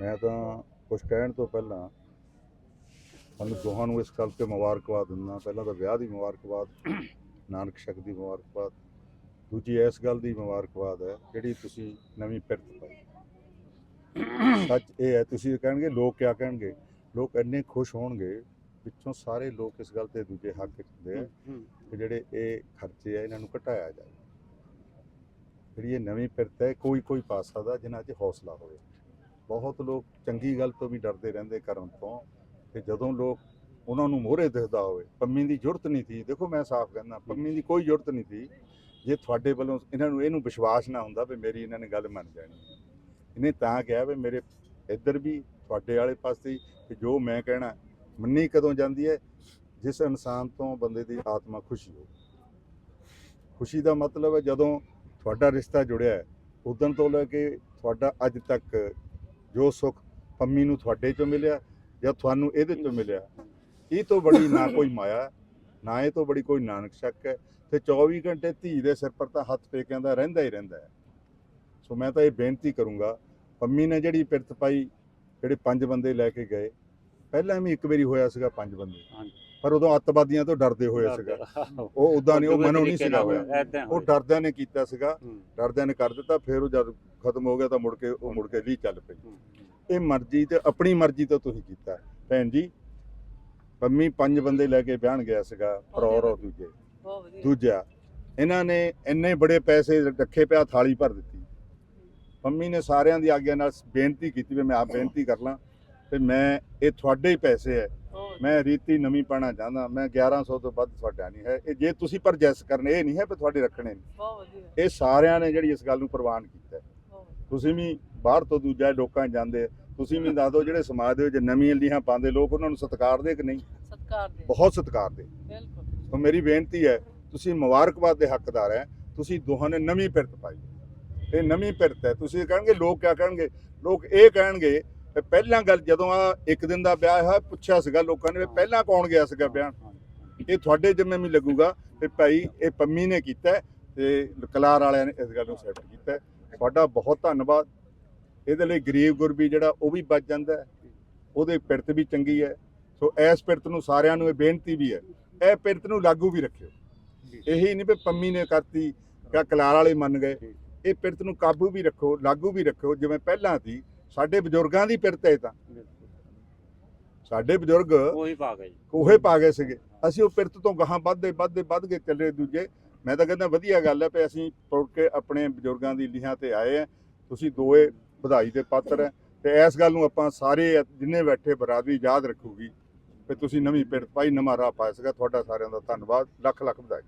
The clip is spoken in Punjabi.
ਮੈਂ ਤਾਂ ਕੁਝ ਕਹਿਣ ਤੋਂ ਪਹਿਲਾਂ ਤੁਹਾਨੂੰ ਦੋਹਾਂ ਨੂੰ ਇਸ ਗੱਲ ਤੇ ਮੁਬਾਰਕਬਾਦ ਦਿੰਦਾ ਪਹਿਲਾਂ ਤਾਂ ਵਿਆਹ ਦੀ ਮੁਬਾਰਕਬਾਦ ਨਾਨਕ ਸ਼ਕ ਦੀ ਮੁਬਾਰਕਬਾਦ ਦੂਜੀ ਇਸ ਗੱਲ ਦੀ ਮੁਬਾਰਕਬਾਦ ਹੈ ਜਿਹੜੀ ਤੁਸੀਂ ਨਵੀਂ ਪਿਰਤ ਪਾਈ। ਸੱਚ ਇਹ ਹੈ ਤੁਸੀਂ ਕਹਿਣਗੇ ਲੋਕ ਕਿਆ ਕਹਿਣਗੇ? ਲੋਕ ਇੰਨੇ ਖੁਸ਼ ਹੋਣਗੇ ਪਿੱਛੋਂ ਸਾਰੇ ਲੋਕ ਇਸ ਗੱਲ ਤੇ ਦੂਜੇ ਹੱਕ ਹੁੰਦੇ ਆ ਕਿ ਜਿਹੜੇ ਇਹ ਖਰਚੇ ਆ ਇਹਨਾਂ ਨੂੰ ਘਟਾਇਆ ਜਾਵੇ। ਜਿਹੜੀ ਇਹ ਨਵੀਂ ਪਿਰਤ ਹੈ ਕੋਈ ਕੋਈ ਪਾ ਸਕਦਾ ਜਿਨ੍ਹਾਂ 'ਚ ਹੌਸਲਾ ਹੋਵੇ। ਬਹੁਤ ਲੋਕ ਚੰਗੀ ਗੱਲ ਤੋਂ ਵੀ ਡਰਦੇ ਰਹਿੰਦੇ ਕਰਨ ਤੋਂ ਕਿ ਜਦੋਂ ਲੋਕ ਉਹਨਾਂ ਨੂੰ ਮੋਹਰੇ ਦਿਖਦਾ ਹੋਵੇ, ਪੰਮੀ ਦੀ ਜ਼ਰੂਰਤ ਨਹੀਂ ਸੀ, ਦੇਖੋ ਮੈਂ ਸਾਫ਼ ਕਹਿੰਦਾ, ਪੰਮੀ ਦੀ ਕੋਈ ਜ਼ਰੂਰਤ ਨਹੀਂ ਸੀ, ਜੇ ਤੁਹਾਡੇ ਵੱਲੋਂ ਇਹਨਾਂ ਨੂੰ, ਇਹਨੂੰ ਵਿਸ਼ਵਾਸ ਨਾ ਹੁੰਦਾ ਵੀ ਮੇਰੀ ਇਹਨਾਂ ਨੇ ਗੱਲ ਮੰਨ ਜਾਣੀ। ਇਹਨੇ ਤਾਂ ਕਿਹਾ ਵੀ ਮੇਰੇ ਇੱਧਰ ਵੀ ਤੁਹਾਡੇ ਵਾਲੇ ਪਾਸੇ ਕਿ ਜੋ ਮੈਂ ਕਹਿਣਾ, ਮੰਨੀ ਕਦੋਂ ਜਾਂਦੀ ਹੈ, ਜਿਸ ਇਨਸਾਨ ਤੋਂ ਬੰਦੇ ਦੀ ਆਤਮਾ ਖੁਸ਼ੀ ਹੋ ਖੁਸ਼ੀ ਦਾ ਮਤਲਬ ਹੈ ਜਦੋਂ ਤੁਹਾਡਾ ਰਿਸ਼ਤਾ ਜੁੜਿਆ ਹੈ, ਉਦੋਂ ਤੋਂ ਲੈ ਕੇ ਤੁਹਾਡਾ ਅੱਜ ਤੱਕ ਜੋ ਸੁੱਖ ਪੰਮੀ ਨੂੰ ਤੁਹਾਡੇ ਚੋਂ ਮਿਲਿਆ ਜਾਂ ਤੁਹਾਨੂੰ ਇਹਦੇ ਚੋਂ ਮਿਲਿਆ ਇਹ ਤੋਂ ਬੜੀ ਨਾ ਕੋਈ ਮਾਇਆ ਨਾ ਇਹ ਤੋਂ ਬੜੀ ਕੋਈ ਨਾਨਕ ਸ਼ੱਕ ਹੈ ਤੇ 24 ਘੰਟੇ ਧੀ ਦੇ ਸਿਰ ਪਰ ਤਾਂ ਹੱਥ ਪੇਕਿਆਂ ਦਾ ਰਹਿੰਦਾ ਹੀ ਰਹਿੰਦਾ ਹੈ ਸੋ ਮੈਂ ਤਾਂ ਇਹ ਬੇਨਤੀ ਕਰੂੰਗਾ ਪੰਮੀ ਨੇ ਜਿਹੜੀ ਪਿਰਤ ਪਾਈ ਜਿਹੜੇ ਪੰਜ ਬੰਦੇ ਲੈ ਕੇ ਗਏ ਪਹਿਲਾਂ ਵੀ ਇੱਕ ਵਾਰੀ ਹੋਇਆ ਸੀਗਾ ਪੰਜ ਬੰਦੇ ਹਾਂਜੀ। ਪਰ ਉਦੋਂ ਅੱਤਵਾਦੀਆਂ ਤੋਂ ਡਰਦੇ ਹੋਏ ਸੀਗਾ। ਉਹ ਉਦਾਂ ਨਹੀਂ ਉਹ ਮਨੋਂ ਨਹੀਂ ਸੀਗਾ। ਹੋਇਆ ਉਹ ਡਰਦਿਆਂ ਨੇ ਕੀਤਾ ਸੀਗਾ। ਡਰਦਿਆਂ ਨੇ ਕਰ ਦਿੱਤਾ ਫਿਰ ਉਹ ਜਦ ਖਤਮ ਹੋ ਗਿਆ ਤਾਂ ਮੁੜ ਕੇ ਉਹ ਮੁੜ ਕੇ ਲਈ ਚੱਲ ਪਈ ਇਹ ਮਰਜ਼ੀ ਤੇ ਆਪਣੀ ਮਰਜ਼ੀ ਤੋਂ ਤੁਸੀਂ ਕੀਤਾ। ਭੈਣ ਜੀ ਪੰਮੀ ਪੰਜ ਬੰਦੇ ਲੈ ਕੇ ਵਿਆਹਣ ਗਿਆ ਸੀਗਾ ਫਰੌਰ ਔਰ ਦੂਜੇ। ਦੂਜਾ ਇਹਨਾਂ ਨੇ ਇੰਨੇ ਬੜੇ ਪੈਸੇ ਰੱਖੇ ਪਿਆ ਥਾਲੀ ਭਰ ਦਿੱਤੀ। ਪੰਮੀ ਨੇ ਸਾਰਿਆਂ ਦੀ ਆਗਿਆ ਨਾਲ ਬੇਨਤੀ ਕੀਤੀ ਵੀ ਮੈਂ ਆਪ ਬੇਨਤੀ ਕਰ ਲਾਂ ਤੇ ਮੈਂ ਇਹ ਤੁਹਾਡੇ ਹੀ ਪੈਸੇ ਹੈ। ਮੈਂ ਰੀਤੀ ਨਵੀਂ ਪਾਣਾ ਚਾਹੁੰਦਾ ਮੈਂ 1100 ਤੋਂ ਵੱਧ ਤੁਹਾਡਾ ਨਹੀਂ ਹੈ। ਇਹ ਜੇ ਤੁਸੀਂ ਪਰ ਜੈਸ ਕਰਨੇ ਇਹ ਨਹੀਂ ਹੈ ਵੀ ਤੁਹਾਡੇ ਰੱਖਣੇ ਨੇ ਬਹੁਤ ਵਧੀਆ। ਇਹ ਸਾਰਿਆਂ ਨੇ ਜਿਹੜੀ ਇਸ ਗੱਲ ਨੂੰ ਪ੍ਰਵਾਨ ਕੀਤਾ। ਤੁਸੀਂ ਵੀ ਬਾਹਰ ਤੋਂ ਦੂਜਾ ਲੋਕਾਂ ਜਾਂਦੇ ਤੁਸੀਂ ਵੀ ਦੱਸ ਦਿਓ ਜਿਹੜੇ ਸਮਾਜ ਦੇ ਵਿੱਚ ਨਵੀਆਂ ਲੀਹਾਂ ਪਾਉਂਦੇ ਲੋਕ ਉਹਨਾਂ ਨੂੰ ਸਤਿਕਾਰ ਦੇ ਕਿ ਨਹੀਂ? ਸਤਿਕਾਰ ਦੇ ਬਹੁਤ ਸਤਿਕਾਰ ਦੇ ਬਿਲਕੁਲ। ਤਾਂ ਮੇਰੀ ਬੇਨਤੀ ਹੈ ਤੁਸੀਂ ਮੁਬਾਰਕਬਾਦ ਦੇ ਹੱਕਦਾਰ ਹੈ ਤੁਸੀਂ ਦੋਹਾਂ ਨੇ ਨਵੀਂ ਪਿਰਤ ਪਾਈ ਇਹ ਨਵੀਂ ਪਿਰਤ ਹੈ ਤੁਸੀਂ ਕਹਿਣਗੇ ਲੋਕ ਕਿਆ ਕਹਿਣਗੇ? ਲੋਕ ਇਹ ਕਹਿਣਗੇ ਕਿ ਪਹਿਲਾਂ ਗੱਲ ਜਦੋਂ ਆ ਇੱਕ ਦਿਨ ਦਾ ਵਿਆਹ ਹੋਇਆ ਪੁੱਛਿਆ ਸੀਗਾ ਲੋਕਾਂ ਨੇ ਵੀ ਪਹਿਲਾਂ ਕੌਣ ਗਿਆ ਸੀਗਾ ਵਿਆਹ? ਇਹ ਤੁਹਾਡੇ ਜਿੰਮੇ ਵੀ ਲੱਗੂਗਾ ਤੇ ਭਾਈ ਇਹ ਪੰਮੀ ਨੇ ਕੀਤਾ ਤੇ ਕਲਾਰ ਵਾਲਿਆਂ ਨੇ ਇਸ ਗੱਲ ਨੂੰ ਸੈੱਟ ਕੀਤਾ। ਤੁਹਾਡਾ ਬਹੁਤ ਧੰਨਵਾਦ। ਇਹਦੇ ਲਈ ਗਰੀਬ ਗੁਰਬੀ ਜਿਹੜਾ ਉਹ ਵੀ ਬਚ ਜਾਂਦਾ ਉਹਦੇ ਪਿਰਤ ਵੀ ਚੰਗੀ ਹੈ। ਸੋ ਇਸ ਪਿਰਤ ਨੂੰ ਸਾਰਿਆਂ ਨੂੰ ਇਹ ਬੇਨਤੀ ਵੀ ਹੈ। ਇਹ ਪਿਰਤ ਨੂੰ ਲਾਗੂ ਵੀ ਰੱਖਿਓ। ਇਹੀ ਨਹੀਂ ਵੀ ਪੰਮੀ ਨੇ ਕਰਤੀ ਜਾਂ ਕਲਾਰ ਵਾਲੇ ਮੰਨ ਗਏ। ਇਹ ਪਿਰਤ ਨੂੰ ਕਾਬੂ ਵੀ ਰੱਖੋ ਲਾਗੂ ਵੀ ਰੱਖੋ ਜਿਵੇਂ ਪਹਿਲਾਂ ਸੀ ਸਾਡੇ ਬਜ਼ੁਰਗਾਂ ਦੀ ਪਿਰਤ ਹੈ ਇਹ ਤਾਂ। ਸਾਡੇ ਬਜ਼ੁਰਗ ਉਹੀ ਪਾ ਗਏ ਕੋਹੇ ਪਾ ਗਏ ਸੀਗੇ। ਅਸੀਂ ਉਹ ਪਿਰਤ ਤੋਂ ਗਾਹਾਂ ਵੱਧਦੇ ਵੱਧਦੇ ਵੱਧ ਕੇ ਚੱਲੇ ਦੂਜੇ। ਮੈਂ ਤਾਂ ਕਹਿੰਦਾ ਵਧੀਆ ਗੱਲ ਹੈ ਵੀ ਅਸੀਂ ਤੁਰ ਕੇ ਆਪਣੇ ਬਜ਼ੁਰਗਾਂ ਦੀ ਲੀਹਾਂ ਤੇ ਆਏ ਆ ਤੁਸੀਂ ਦੋਏ ਵਧਾਈ ਦੇ ਪਾਤਰ ਹੈ। ਤੇ ਇਸ ਗੱਲ ਨੂੰ ਆਪਾਂ ਸਾਰੇ ਜਿੰਨੇ ਬੈਠੇ ਬਰਾਦਰੀ ਯਾਦ ਰੱਖੂਗੀ ਵੀ ਤੁਸੀਂ ਨਵੀਂ ਪਿਰਤ ਪਾਈ ਨਵਾਂ ਰਾਹ ਪਾਇਆ ਸੀਗਾ। ਤੁਹਾਡਾ ਸਾਰਿਆਂ ਦਾ ਧੰਨਵਾਦ। ਲੱਖ ਲੱਖ ਵਧਾਈ।